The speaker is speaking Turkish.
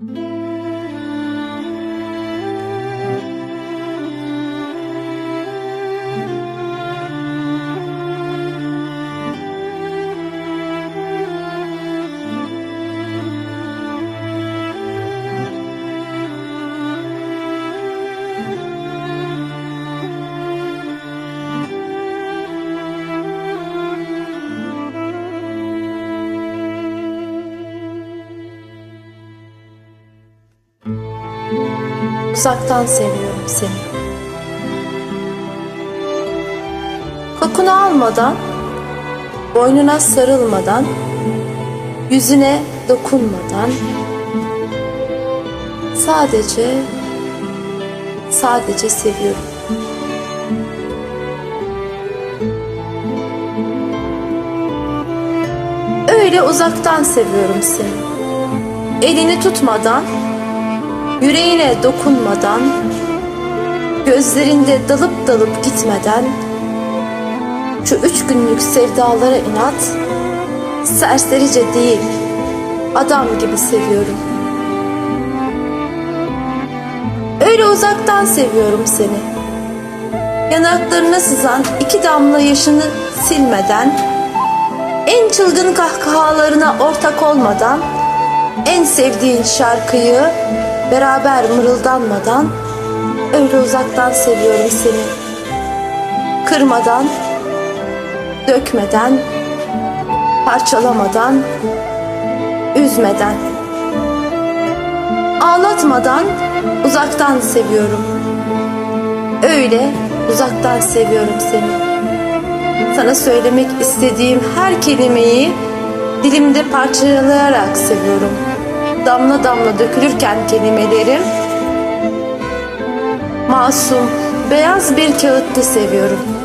Mm-hmm. Uzaktan seviyorum seni. Kokunu almadan, boynuna sarılmadan, yüzüne dokunmadan, sadece, sadece seviyorum. Öyle uzaktan seviyorum seni. Elini tutmadan, yüreğine dokunmadan, gözlerinde dalıp dalıp gitmeden, şu üç günlük sevdalara inat, serserice değil, adam gibi seviyorum. Öyle uzaktan seviyorum seni. Yanaklarına sızan iki damla yaşını silmeden, en çılgın kahkahalarına ortak olmadan, en sevdiğin şarkıyı beraber mırıldanmadan öyle uzaktan seviyorum seni. Kırmadan, dökmeden, parçalamadan, üzmeden. Ağlatmadan uzaktan seviyorum. Öyle uzaktan seviyorum seni. Sana söylemek istediğim her kelimeyi dilimde parçalayarak seviyorum. Damla damla dökülürken kelimelerim masum, beyaz bir kağıtta seviyorum.